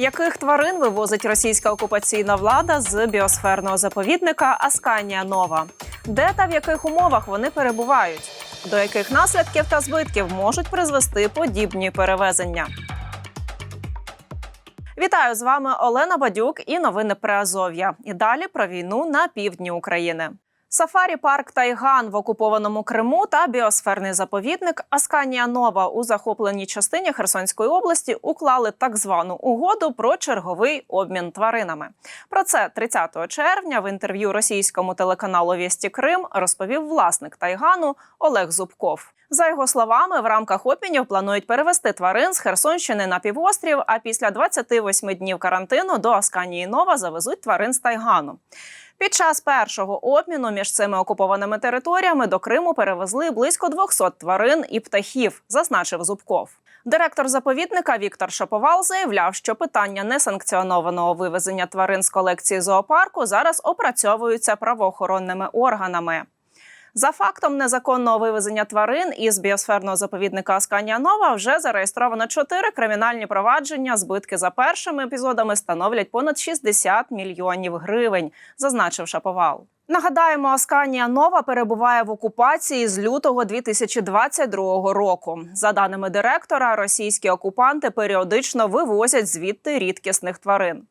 Яких тварин вивозить російська окупаційна влада з біосферного заповідника Асканія Нова? Де та в яких умовах вони перебувають? До яких наслідків та збитків можуть призвести подібні перевезення? Вітаю з вами Олена Бадюк і новини Приазов'я. І далі про війну на півдні України. Сафарі парк Тайган в окупованому Криму та біосферний заповідник Асканія Нова у захопленій частині Херсонської області уклали так звану угоду про черговий обмін тваринами. Про це 30 червня в інтерв'ю російському телеканалу Вісті Крим розповів власник Тайгану Олег Зубков. За його словами, в рамках обмінів планують перевести тварин з Херсонщини на півострів. А після 28 днів карантину до Асканії Нова завезуть тварин з Тайгану. Під час першого обміну між цими окупованими територіями до Криму перевезли близько 200 тварин і птахів, зазначив Зубков. Директор заповідника Віктор Шаповал заявляв, що питання несанкціонованого вивезення тварин з колекції зоопарку зараз опрацьовуються правоохоронними органами. За фактом незаконного вивезення тварин із біосферного заповідника Асканія Нова вже зареєстровано чотири кримінальні провадження. Збитки за першими епізодами становлять понад 60 мільйонів гривень, зазначив Шаповал. Нагадаємо, Асканія Нова перебуває в окупації з лютого 2022 року. За даними директора, російські окупанти періодично вивозять звідти рідкісних тварин.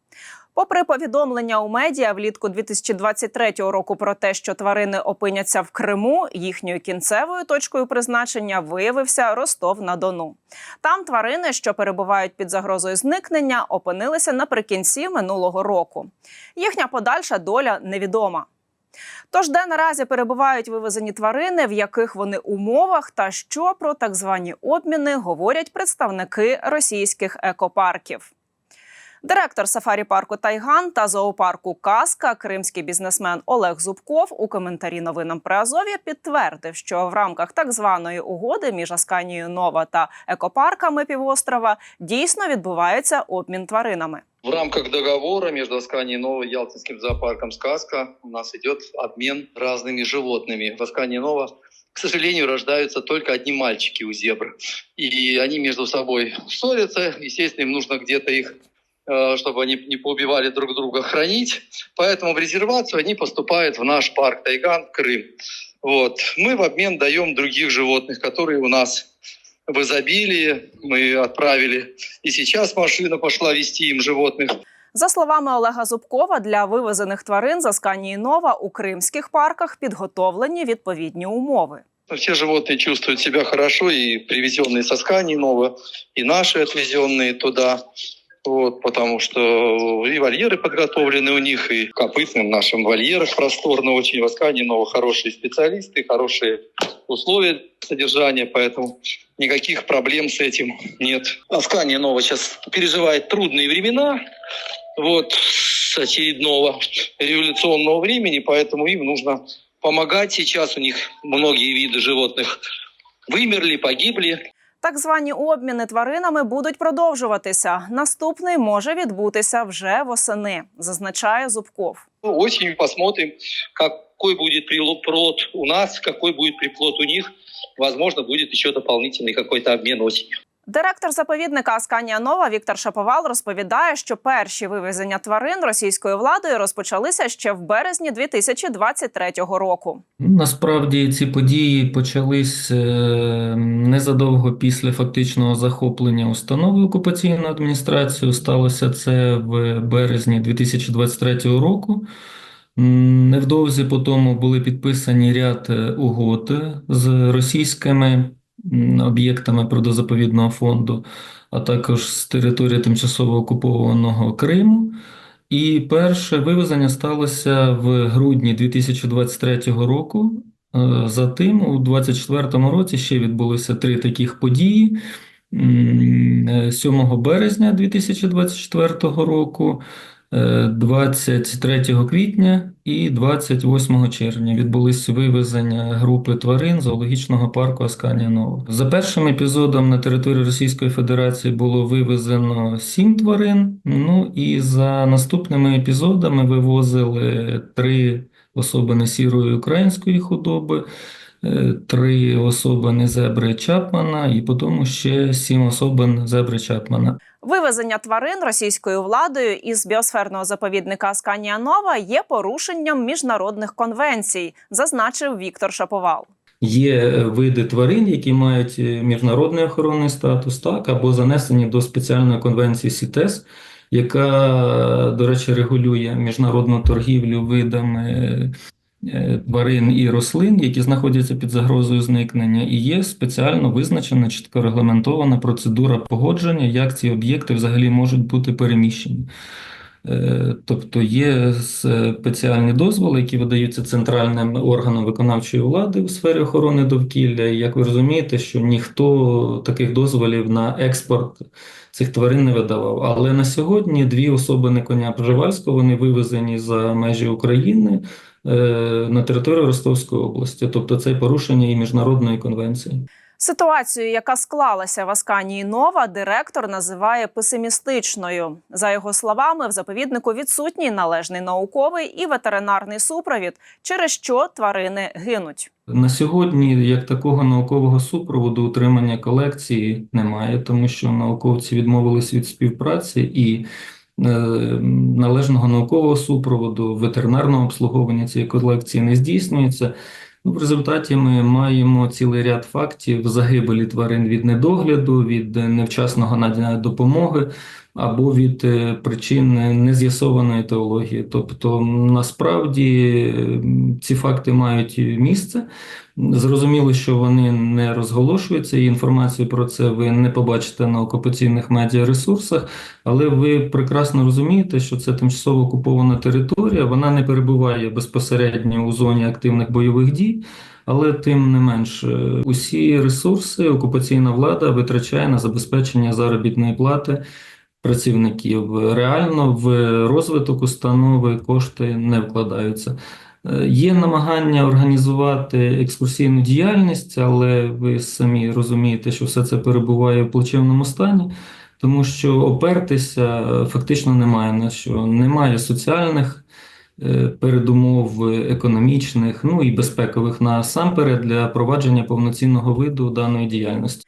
Попри повідомлення у медіа влітку 2023 року про те, що тварини опиняться в Криму, їхньою кінцевою точкою призначення виявився Ростов на Дону. Там тварини, що перебувають під загрозою зникнення, опинилися наприкінці минулого року. Їхня подальша доля невідома. Тож, де наразі перебувають вивезені тварини, в яких вони умовах, та що про так звані обміни говорять представники російських екопарків. Директор сафарі парку Тайган та зоопарку Казка, кримський бізнесмен Олег Зубков у коментарі новинам при Азові підтвердив, що в рамках так званої угоди між Асканією Нова та екопарками півострова дійсно відбувається обмін тваринами. В рамках договора между Асканией Ново и Ялтинским зоопарком «Сказка» у нас идет обмен разными животными. В Аскании Ново, к сожалению, рождаются только одни мальчики у зебр. И они между собой ссорятся. Естественно, им нужно где-то их э, чтобы они не поубивали друг друга, хранить. Поэтому в резервацию они поступают в наш парк Тайган, Крым. Вот. Мы в обмен даем других животных, которые у нас в изобилии. Мы отправили, и сейчас машина пошла вести им животных. За словами Олега Зубкова, для вивезених тварин з Асканії Нова у кримських парках підготовлені відповідні умови. Все животные чувствуют себя хорошо, и привезенные со Скани Ново, и наши отвезенные туда. Вот, потому что и вольеры подготовлены у них, и в копытным нашим вольерах просторно очень. В Аскане Ново хорошие специалисты, хорошие условия содержания, поэтому никаких проблем с этим нет. Аскания Нова сейчас переживает трудные времена, вот, с очередного революционного времени, поэтому им нужно помогать. Сейчас у них многие виды животных вымерли, погибли. Так звані обміни тваринами будуть продовжуватися. Наступний може відбутися вже восени, зазначає Зубков. осінь. Посмотримо, посмотрим, какой буде приплод у нас, какой буде приплод у них. Возможно, буде ще дополнительный какой-то обмін осенью. Директор заповідника Асканія Нова Віктор Шаповал розповідає, що перші вивезення тварин російською владою розпочалися ще в березні 2023 року. Насправді ці події почались е, незадовго після фактичного захоплення установи окупаційної адміністрації. Сталося це в березні 2023 року. Невдовзі по тому були підписані ряд е, угод з російськими об'єктами природозаповідного фонду, а також з території тимчасово окупованого Криму. І перше вивезення сталося в грудні 2023 року. Е, Затим, у 2024 році ще відбулося три таких події. Е, 7 березня 2024 року, е, 23 квітня і 28 червня відбулись вивезення групи тварин зоологічного парку Асканія Нова. За першим епізодом на території Російської Федерації було вивезено 7 тварин. Ну і за наступними епізодами вивозили три особини сірої української худоби, е, три особини зебри Чапмана і потім ще сім особин зебри Чапмана. Вивезення тварин російською владою із біосферного заповідника Асканія Нова є порушенням міжнародних конвенцій, зазначив Віктор Шаповал. Є е, види тварин, які мають е, міжнародний охоронний статус, так, або занесені до спеціальної конвенції СІТЕС, яка, до речі, регулює міжнародну торгівлю видами е, тварин і рослин, які знаходяться під загрозою зникнення, і є спеціально визначена чітко регламентована процедура погодження, як ці об'єкти взагалі можуть бути переміщені. Е, Тобто є спеціальні дозволи, які видаються центральним органом виконавчої влади у сфері охорони довкілля. І як ви розумієте, що ніхто таких дозволів на експорт цих тварин не видавав. Але на сьогодні дві особини коня Пржевальського вони вивезені за межі України е, на територію Ростовської області. Тобто це порушення і міжнародної конвенції. Ситуацію, яка склалася в Асканії Нова, директор називає песимістичною. За його словами, в заповіднику відсутній належний науковий і ветеринарний супровід, через що тварини гинуть. На сьогодні як такого наукового супроводу утримання колекції немає, тому що науковці відмовились від співпраці і е, належного наукового супроводу, ветеринарного обслуговування цієї колекції не здійснюється. Ну, В результаті ми маємо цілий ряд фактів загибелі тварин від недогляду, від невчасного надання допомоги або від е, причин нез'ясованої теології. Тобто, насправді ці факти мають місце. Зрозуміло, що вони не розголошуються, і інформацію про це ви не побачите на окупаційних медіаресурсах, але ви прекрасно розумієте, що це тимчасово окупована територія, вона не перебуває безпосередньо у зоні активних бойових дій. Але тим не менш, е, усі ресурси окупаційна влада витрачає на забезпечення заробітної плати працівників. Реально в розвиток установи кошти не вкладаються. Е, Є намагання організувати екскурсійну діяльність, але ви самі розумієте, що все це перебуває в плачевному стані, тому що опертися е, фактично немає на що. Немає соціальних е, передумов економічних, ну і безпекових насамперед для провадження повноцінного виду даної діяльності.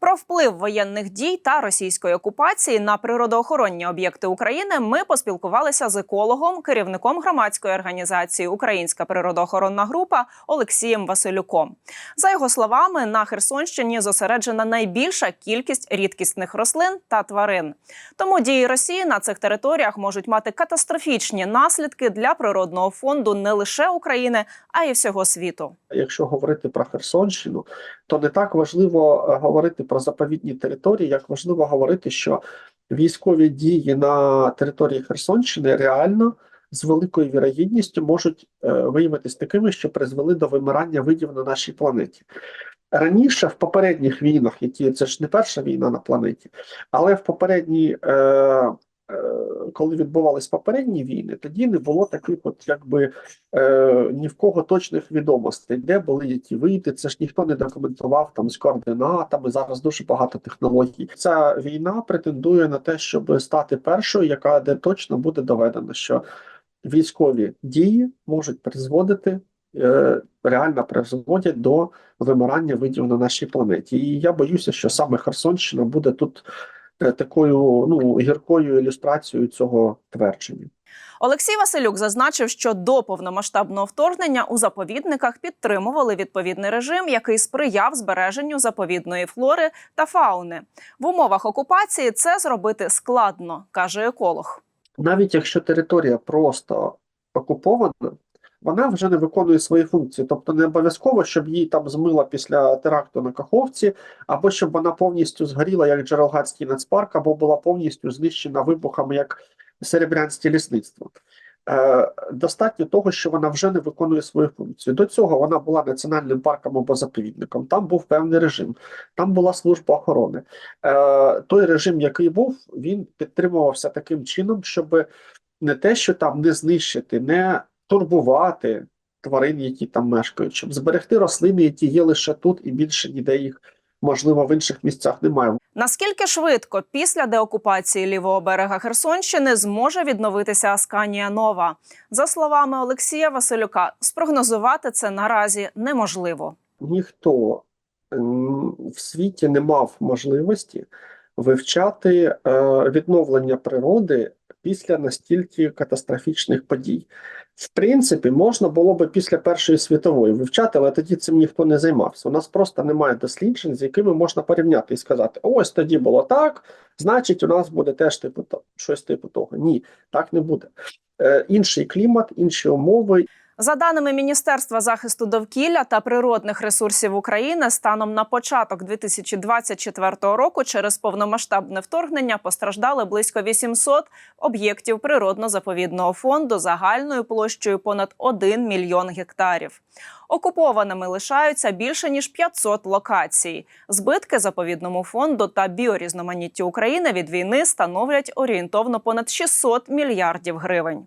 Про вплив воєнних дій та російської окупації на природоохоронні об'єкти України ми поспілкувалися з екологом, керівником громадської організації Українська природоохоронна група Олексієм Василюком. За його словами, на Херсонщині зосереджена найбільша кількість рідкісних рослин та тварин. Тому дії Росії на цих територіях можуть мати катастрофічні наслідки для природного фонду не лише України, а й всього світу. Якщо говорити про Херсонщину, то не так важливо е, про заповідні території, як важливо говорити, що військові дії на території Херсонщини реально з великою вірогідністю можуть е, виявитись такими, що призвели до вимирання видів на нашій планеті. Раніше, в попередніх війнах, які це ж не перша війна на планеті, але в попередній, е, коли відбувались попередні війни, тоді не було таких, от якби е, ні в кого точних відомостей, де були які види. Це ж ніхто не документував там з координатами. Зараз дуже багато технологій. Ця війна претендує на те, щоб стати першою, яка де точно буде доведено, що військові дії можуть призводити. е, Реально призводять до вимирання видів на нашій планеті, і я боюся, що саме Херсонщина буде тут е, такою ну гіркою ілюстрацією цього твердження. Олексій Василюк зазначив, що до повномасштабного вторгнення у заповідниках підтримували відповідний режим, який сприяв збереженню заповідної флори та фауни. В умовах окупації це зробити складно, каже еколог. навіть якщо територія просто окупована, вона вже не виконує свої функції. Тобто не обов'язково, щоб її там змила після теракту на Каховці, або щоб вона повністю згоріла, як Джерелгацький нацпарк, або була повністю знищена вибухами, як Серебрянське лісництво. Е, достатньо того, що вона вже не виконує свою функцію. До цього вона була національним парком або заповідником. Там був певний режим, там була служба охорони. Е, той режим, який був, він підтримувався таким чином, щоб не те, що там не знищити, не турбувати тварин, які там мешкають, щоб зберегти рослини, які є лише тут, і більше ніде їх можливо, в інших місцях немає. Наскільки швидко після деокупації лівого берега Херсонщини зможе відновитися Асканія Нова? За словами Олексія Василюка, спрогнозувати це наразі неможливо. ніхто в світі не мав можливості вивчати е, відновлення природи після настільки катастрофічних подій. В принципі, можна було би після Першої світової вивчати, але тоді цим ніхто не займався. У нас просто немає досліджень, з якими можна порівняти і сказати: ось тоді було так, значить, у нас буде теж типу щось типу того. Ні, так не буде. Е, інший клімат, інші умови, За даними Міністерства захисту довкілля та природних ресурсів України, станом на початок 2024 року через повномасштабне вторгнення постраждали близько 800 об'єктів природно-заповідного фонду загальною площею понад 1 мільйон гектарів. Окупованими лишаються більше ніж 500 локацій. Збитки заповідному фонду та біорізноманіттю України від війни становлять орієнтовно понад 600 мільярдів гривень.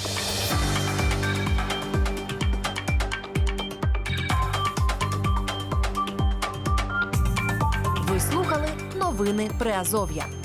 Новини Приазов'я.